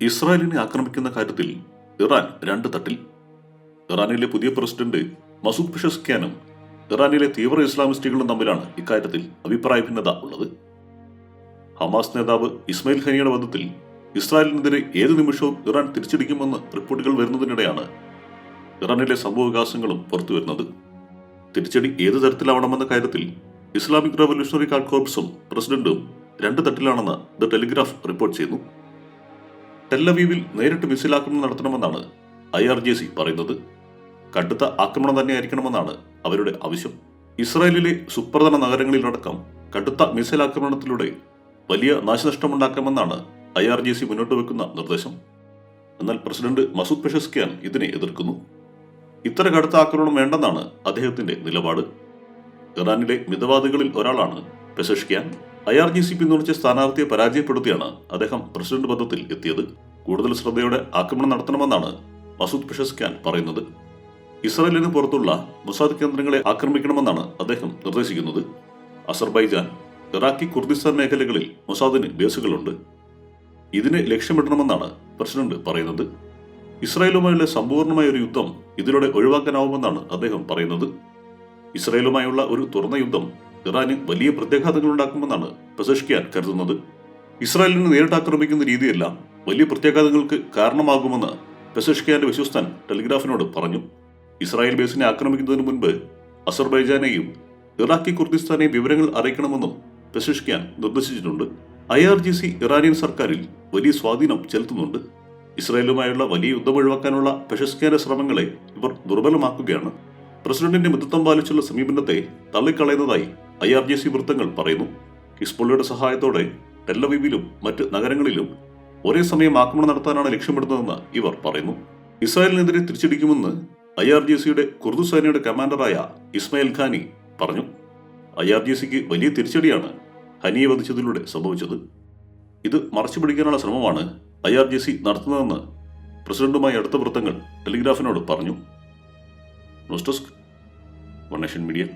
ഇസ്രായേലിനെ ആക്രമിക്കുന്ന കാര്യത്തിൽ ഇറാൻ രണ്ട് തട്ടിൽ. ഇറാനിലെ പുതിയ പ്രസിഡന്റ് മസൂദ് ഖാനും ഇറാനിലെ തീവ്ര ഇസ്ലാമിസ്റ്റുകളും തമ്മിലാണ് ഇക്കാര്യത്തിൽ അഭിപ്രായ ഭിന്നത ഉള്ളത്. ഹമാസ് നേതാവ് ഇസ്മയിൽ ഖനിയുടെ വധത്തിൽ ഇസ്രായേലിനെതിരെ ഏത് നിമിഷവും ഇറാൻ തിരിച്ചടിക്കുമെന്ന് റിപ്പോർട്ടുകൾ വരുന്നതിനിടെയാണ് ഇറാനിലെ സംഭവവികാസങ്ങളും പുറത്തുവരുന്നത് തിരിച്ചടി ഏത് തരത്തിലാവണമെന്ന കാര്യത്തിൽ ഇസ്ലാമിക് റവല്യൂഷണറി കാർഡ് കോർപ്സും പ്രസിഡന്റും രണ്ട് തട്ടിലാണെന്ന് ദ ടെലിഗ്രാഫ് റിപ്പോർട്ട് ചെയ്യുന്നു. ടെല്ലവീവിൽ നേരിട്ട് മിസൈൽ ആക്രമണം നടത്തണമെന്നാണ് ഐ ആർ ജെ സി പറയുന്നത്. കടുത്ത ആക്രമണം തന്നെയായിരിക്കണമെന്നാണ് അവരുടെ ആവശ്യം. ഇസ്രായേലിലെ സുപ്രധാന നഗരങ്ങളിലടക്കം കടുത്ത മിസൈൽ ആക്രമണത്തിലൂടെ വലിയ നാശനഷ്ടമുണ്ടാക്കാമെന്നാണ് ഐ ആർ ജെ സി മുന്നോട്ട് വെക്കുന്ന നിർദ്ദേശം. എന്നാൽ പ്രസിഡന്റ് മസൂദ് പെഷസ്ക്യാൻ ഇതിനെ എതിർക്കുന്നു. ഇത്ര കടുത്ത ആക്രമണം വേണ്ടെന്നാണ് അദ്ദേഹത്തിന്റെ നിലപാട്. ഇറാനിലെ മിതവാദികളിൽ ഒരാളാണ് Pezeshkian I R G C പിന്തുണച്ച സ്ഥാനാർത്ഥിയെ പരാജയപ്പെടുത്തിയാണ് അദ്ദേഹം പ്രസിഡന്റ് പദത്തിൽ എത്തിയത്. കൂടുതൽ ശ്രദ്ധയോടെ ആക്രമണം നടത്തണമെന്നാണ് മസൂദ് പെഷസ്ക്യാൻ പറയുന്നത്. ഇസ്രായേലിന് പുറത്തുള്ള മുസാദ് കേന്ദ്രങ്ങളെ ആക്രമിക്കണമെന്നാണ് അദ്ദേഹം നിർദ്ദേശിക്കുന്നത്. അസർബൈജാൻ ഇറാഖി കുർദിസ്ഥാൻ മേഖലകളിൽ മുസാദിന് ബേസുകളുണ്ട്. ഇതിനെ ലക്ഷ്യമിടണമെന്നാണ് പ്രസിഡന്റ് പറയുന്നത്. ഇസ്രായേലുമായുള്ള സമ്പൂർണമായ ഒരു യുദ്ധം ഇതിലൂടെ ഒഴിവാക്കാനാവുമെന്നാണ് അദ്ദേഹം പറയുന്നത്. ഇസ്രായേലുമായുള്ള ഒരു തുറന്ന യുദ്ധം ഇറാന് വലിയ പ്രത്യാഘാതങ്ങൾ ഉണ്ടാക്കുമെന്നാണ് പെസഷ്കിയാൻ കരുതുന്നത്. ഇസ്രായേലിനെ നേരിട്ട് ആക്രമിക്കുന്ന രീതിയെല്ലാം വലിയ പ്രത്യാഘാതങ്ങൾക്ക് കാരണമാകുമെന്ന് പെസഷ്കിയാന്റെ വിശ്വസ്തൻ ടെലിഗ്രാഫിനോട് പറഞ്ഞു. ഇസ്രായേൽ ബേസിനെ ആക്രമിക്കുന്നതിന് മുൻപ് അസർബൈജാനെയും ഇറാഖി കുർദിസ്ഥാനെയും വിവരങ്ങൾ അറിയിക്കണമെന്നും പെസഷ്കിയാൻ നിർദ്ദേശിച്ചിട്ടുണ്ട്. I R G C Iranian സർക്കാരിൽ വലിയ സ്വാധീനം ചെലുത്തുന്നുണ്ട്. ഇസ്രായേലുമായുള്ള വലിയ യുദ്ധം ഒഴിവാക്കാനുള്ള പെഷസ്കിയാന്റെ ശ്രമങ്ങളെ ഇവർ ദുർബലമാക്കുകയാണ്. പ്രസിഡന്റിന്റെ മിതത്വം പാലിച്ചുള്ള സമീപനത്തെ തള്ളിക്കളയുന്നതായി ഐ ആർ ജി സി വൃത്തങ്ങൾ പറയുന്നു. ഹിസ്ബുള്ളയുടെ സഹായത്തോടെ ടെല്ലവീവിലും മറ്റ് നഗരങ്ങളിലും ഒരേ സമയം ആക്രമണം നടത്താനാണ് ലക്ഷ്യമിടുന്നതെന്ന് ഇവർ പറയുന്നു. ഇസ്രായേലിനെതിരെ തിരിച്ചടിക്കുമെന്ന് ഐ ആർ ജി സിയുടെ കുർദു സേനയുടെ കമാൻഡറായ ഇസ്മായിൽ ഖാനി പറഞ്ഞു. ഐ ആർ ജി സിക്ക് വലിയ തിരിച്ചടിയാണ് ഹനിയെ വധിച്ചതിലൂടെ സംഭവിച്ചത്. ഇത് മറച്ചു പിടിക്കാനുള്ള ശ്രമമാണ് ഐ ആർ ജി സി നടത്തുന്നതെന്ന് പ്രസിഡന്റുമായി അടുത്ത വൃത്തങ്ങൾ ടെലിഗ്രാഫിനോട് പറഞ്ഞു. News desk one media.